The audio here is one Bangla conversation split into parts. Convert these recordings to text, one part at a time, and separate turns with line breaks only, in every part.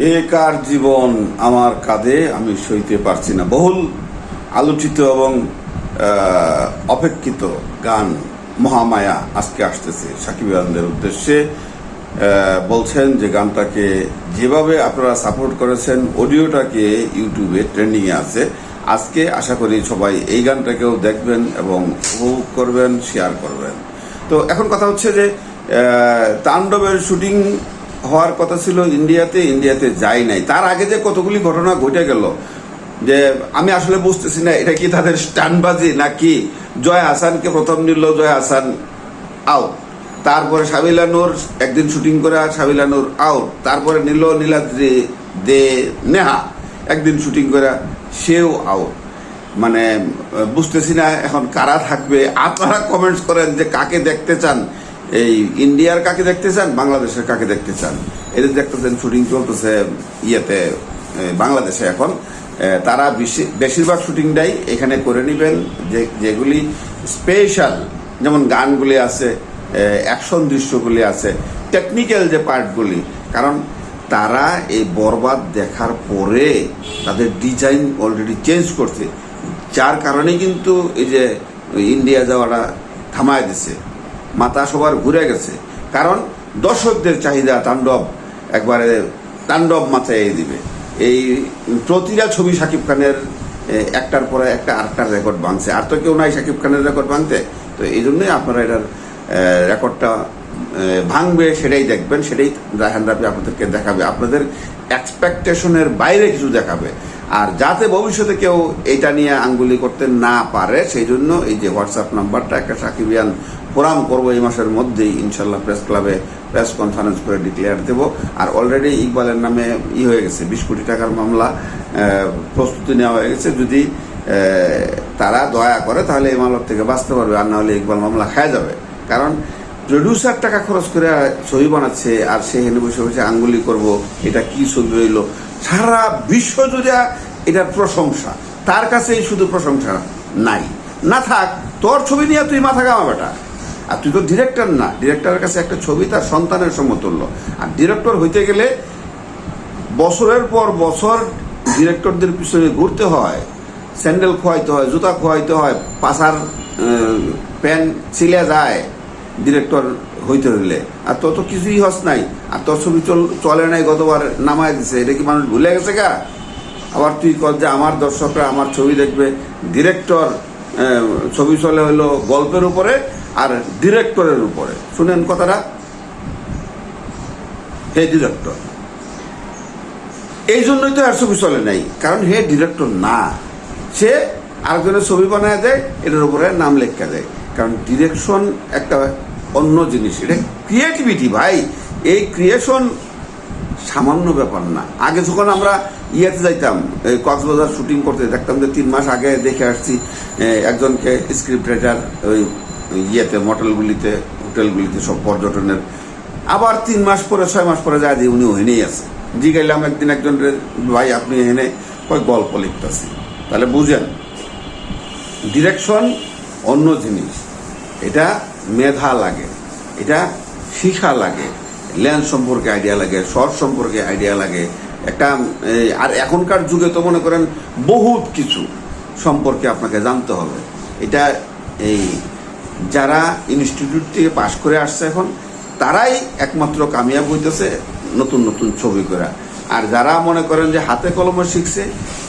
এ কার জীবন আমার কাঁধে, আমি সইতে পারছি না। বহুল আলোচিত এবং অপেক্ষিত গান মহামায়া আজকে আসতেছে। সাকিব আনন্দের উদ্দেশ্যে বলছেন যে গানটাকে যেভাবে আপনারা সাপোর্ট করেছেন, অডিওটাকে ইউটিউবে ট্রেন্ডিংয়ে আছে। আজকে আশা করি সবাই এই গানটাকেও দেখবেন এবং উপভোগ করবেন, শেয়ার করবেন। তো এখন কথা হচ্ছে যে তাণ্ডবের শুটিং হওয়ার কথা ছিল ইন্ডিয়াতে ইন্ডিয়াতে যাই নাই। তার আগে যে কতগুলি ঘটনা ঘটে গেল, যে আমি আসলে বুঝতেছি না, এটা কি তাদের স্টানবাজি নাকি জয় হাসানকে প্রথম নিল, জয় হাসান আউট তারপরে সাবিলা নূর একদিন শুটিং করে আর সাবিলা নূর আউট তারপরে নিল নীলাদ্রি দে নেহা, একদিন শুটিং করে সেও আউট মানে বুঝতেছি না এখন কারা থাকবে। আপনারা কমেন্টস করেন যে কাকে দেখতে চান। এই ইন্ডিয়ার কাকে দেখতে চান? বাংলাদেশের কাকে দেখতে চান? এদের দেখতেছেন শুটিং চলতেছে ইয়েতে বাংলাদেশে এখন তারা বেশি- বেশিরভাগ শুটিংটাই এখানে করে নেবেন। যে, যেগুলি স্পেশাল যেমন গানগুলি আছে অ্যাকশন দৃশ্যগুলি আছে টেকনিক্যাল যে পার্টগুলি। কারণ তারা এই বরবাদ দেখার পরে তাদের ডিজাইন অলরেডি চেঞ্জ করছে। যার কারণে কিন্তু এই যে, ইন্ডিয়া যাওয়াটা থামায় দিছে। মাথা সবার ঘুরে গেছে। কারণ দর্শকদের চাহিদা তাণ্ডব একবারে তাণ্ডব মাথায় দিবে। এই প্রতিটা ছবি শাকিব খানের একটার পরে একটা, আরেকটার রেকর্ড ভাঙছে। আর তো কেউ নাই শাকিব খানের রেকর্ড ভাঙতে। তো এই জন্যই আপনারা এটার রেকর্ডটা ভাঙবে, সেটাই দেখবেন, সেটাই রায়হান রাবি আপনাদেরকে দেখাবে। আপনাদের এক্সপেকটেশনের বাইরে কিছু দেখাবে। আর যাতে ভবিষ্যতে কেউ এটা নিয়ে আঙ্গুলি করতে না পারে, সেই জন্য এই যে হোয়াটসঅ্যাপ নাম্বারটা, একটা সাকিবিয়ান ফোরাম করব এই মাসের মধ্যেই, ইনশাল্লাহ প্রেস ক্লাবে প্রেস কনফারেন্স করে ডিক্লেয়ার দেব। আর অলরেডি ইকবালের নামে ই হয়ে গেছে, বিশ কোটি টাকার মামলা প্রস্তুতি নেওয়া হয়ে গেছে। যদি তারা দয়া করে তাহলে এই মামলার থেকে বাঁচতে পারবে, আর না হলে ইকবাল মামলা খায় যাবে। কারণ প্রডিউসার টাকা খরচ করে ছবি বানাচ্ছে, আর সে হেনে বসে বসে আঙ্গুলি করব, এটা কি ছবি হইল? সারা বিশ্ব এটার প্রশংসা, তার কাছেই শুধু প্রশংসা নাই। না থাক, তোর ছবি নিয়ে তুই মাথা গামা বেটা। আর তুই তো ডিরেক্টর না। ডিরেক্টরের কাছে একটা ছবি তার সন্তানের সমতুল্য। আর ডিরেক্টর হইতে গেলে বছরের পর বছর ডিরেক্টরদের পিছনে ঘুরতে হয়, স্যান্ডেল খোয়াইতে হয়, জুতা খোয়াইতে হয়, পাশার প্যান্ট ছিলে যায় ডিরেক্টর হইতে হইলে। আর তত কিছুই হস নাই। আর তোর ছবি চল, চলে নাই, গতবার নামায় দিছে। এটা কি মানুষ ভুলে গেছে গা? আবার তুই কর যে আমার দর্শকরা আমার ছবি দেখবে। ডিরেক্টর ছবি চলে হইল গল্পের উপরে আর ডিরেক্টরের উপরে। শুনেন কথাটা? হে ডিরেক্টর। এই জন্যই তো আর ছবি চলে নাই, কারণ হে ডিরেক্টর না। সে আরেকজনের ছবি বানায় দেয়, এটার উপরে নাম লেখা দেয়। কারণ ডিরেকশন একটা অন্য জিনিস, এটা ক্রিয়েটিভিটি ভাই। এই ক্রিয়েশন সামান্য ব্যাপার না। আগে যখন আমরা ইয়েতে যাইতাম কক্সবাজার শুটিং করতে। দেখতাম যে তিন মাস আগে দেখে আসছি একজনকে স্ক্রিপ্ট রাইটার ওই ইয়েতে মোটেলগুলিতে হোটেলগুলিতে সব পর্যটনের। আবার তিন মাস পরে, ছয় মাস পরে যায় যে উনি ওখানেই আছে। জিগাইলাম, একদিন একজন ভাই, আপনি এখানে কয় গল্প লিখতেছি? তাহলে বুঝেন ডিরেকশন অন্য জিনিস। এটা মেধা লাগে, এটা শিখা লাগে লেন্স সম্পর্কে আইডিয়া লাগে শর্ট সম্পর্কে আইডিয়া লাগে একটা আর এখনকার যুগে তো মনে করেন বহুত কিছু সম্পর্কে আপনাকে জানতে হবে। এটা, এই, যারা ইনস্টিটিউট থেকে পাশ করে আসছে এখন, তারাই একমাত্র কামিয়াব হইতেছে নতুন নতুন ছবি করা আর যারা মনে করেন যে হাতে কলমে শিখছে,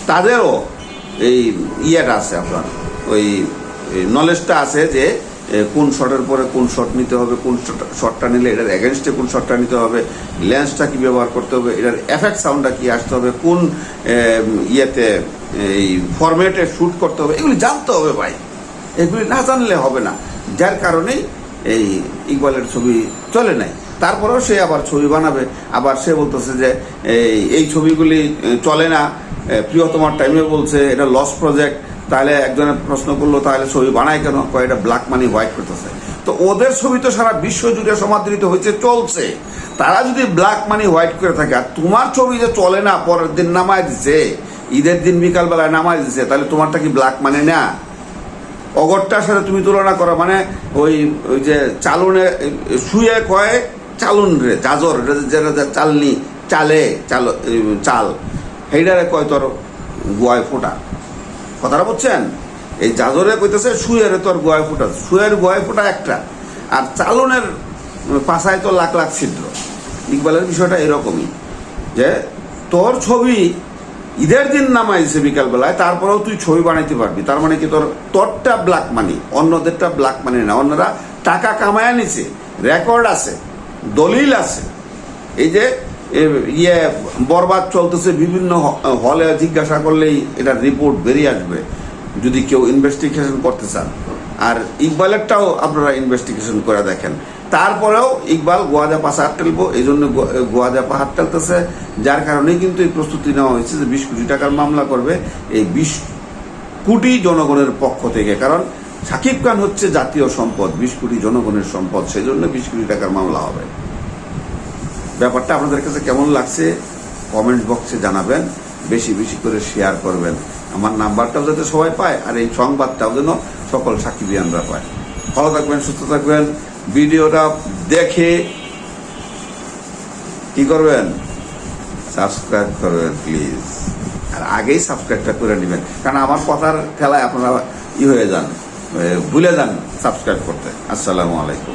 তাদেরও এই ইয়েটা আছে আপনার, ওই নলেজটা আছে যে কোন শটের পরে কোন শট নিতে হবে, কোন শটটা নিলে এটার এগেনস্টে কোন শটটা নিতে হবে লেন্সটা কি ব্যবহার করতে হবে, এটার এফেক্ট সাউন্ডটা কি আসতে হবে, কোন ইয়েতে, এই ফরম্যাটে শ্যুট করতে হবে, এগুলি জানতে হবে ভাই। এগুলি না জানলে হবে না। যার কারণেই এই ইকবালের ছবি চলে নাই। তারপরেও সে আবার ছবি বানাবে। আবার সে বলতেছে যে, এই এই ছবিগুলি চলে না। প্রিয়তমার টাইমে বলছে, এটা লস প্রজেক্ট তাহলে একজনের প্রশ্ন করল, তাহলে ছবি বানায় কেন? কয়, এটা ব্ল্যাক মানি হোয়াইট করতেছে। তো ওদের ছবি তো সারা বিশ্ব জুড়ে সমাদৃত হয়েছে, চলছে। তারা যদি ব্ল্যাক মানি হোয়াইট করে থাকে, আর তোমার ছবি যে চলে না, পরের দিন নামায় দিছে, ঈদের দিন বিকালবেলায় নামায় দিছে, তাহলে তোমারটা কি ব্ল্যাক মানি না? অগরটার সাথে তুমি তুলনা করো মানে ওই ওই যে চালনে শুয়ে কয়, চালুন রে, জাজর যেটা চালনি, চালে, চাল চাল। সেইটারে কয় তোর গুয়ায় ফোটা। কথাটা বুঝছেন? এই জাজরে কইতেছে শুয়ের তোর গোয়ায় ফোটা শুয়ের গোয়ায় ফোটা একটা, আর চালনের পাশায় তো লাখ লাখ ছিদ্র। ইকবালের বিষয়টা এরকমই, যে তোর ছবি ঈদের দিন নামাইছে বিকালবেলায়, তারপরেও তুই ছবি বানাইতে পারবি। তার মানে কি তোর, তোরটা ব্ল্যাক মানি অন্যদেরটা ব্ল্যাক মানি না। অন্যরা টাকা কামায় নিছে রেকর্ড আছে, দলিল আছে। এই যে ইয়ে বরবাদ চলতেছে, বিভিন্ন হলে জিজ্ঞাসা করলেই এটার রিপোর্ট বেরিয়ে আসবে, যদি কেউ ইনভেস্টিগেশন করতে চান। আর ইকবালেরটাও আপনারা ইনভেস্টিগেশন করে দেখেন। তারপরেও ইকবাল গোয়াদা পাশে হাত এই জন্য গোয়াদা পাহাড় টেলতেছে যার কারণেই কিন্তু এই প্রস্তুতি নেওয়া হয়েছে যে বিশ কোটি টাকার মামলা করবে এই বিশ কোটি জনগণের পক্ষ থেকে। কারণ সাকিব খান হচ্ছে জাতীয় সম্পদ, বিশ কোটি জনগণের সম্পদ সেই জন্য বিশ কোটি টাকার মামলা হবে। ব্যাপারটা আপনাদের কাছে কেমন লাগছে কমেন্ট বক্সে জানাবেন, বেশি বেশি করে শেয়ার করবেন। আমার নাম্বারটাও যাতে সবাই পায়, আর এই সংবাদটাও যেন সকল সাকিবিয়ানরা পায়। ভালো থাকবেন, সুস্থ থাকবেন। ভিডিওটা দেখে কি করবেন? সাবস্ক্রাইব করবেন প্লিজ আর আগেই সাবস্ক্রাইবটা করে নেবেন। কারণ আমার কথার খেলায় আপনারা ই হয়ে যান ভুলে যান সাবস্ক্রাইব করতে। আসসালামু আলাইকুম।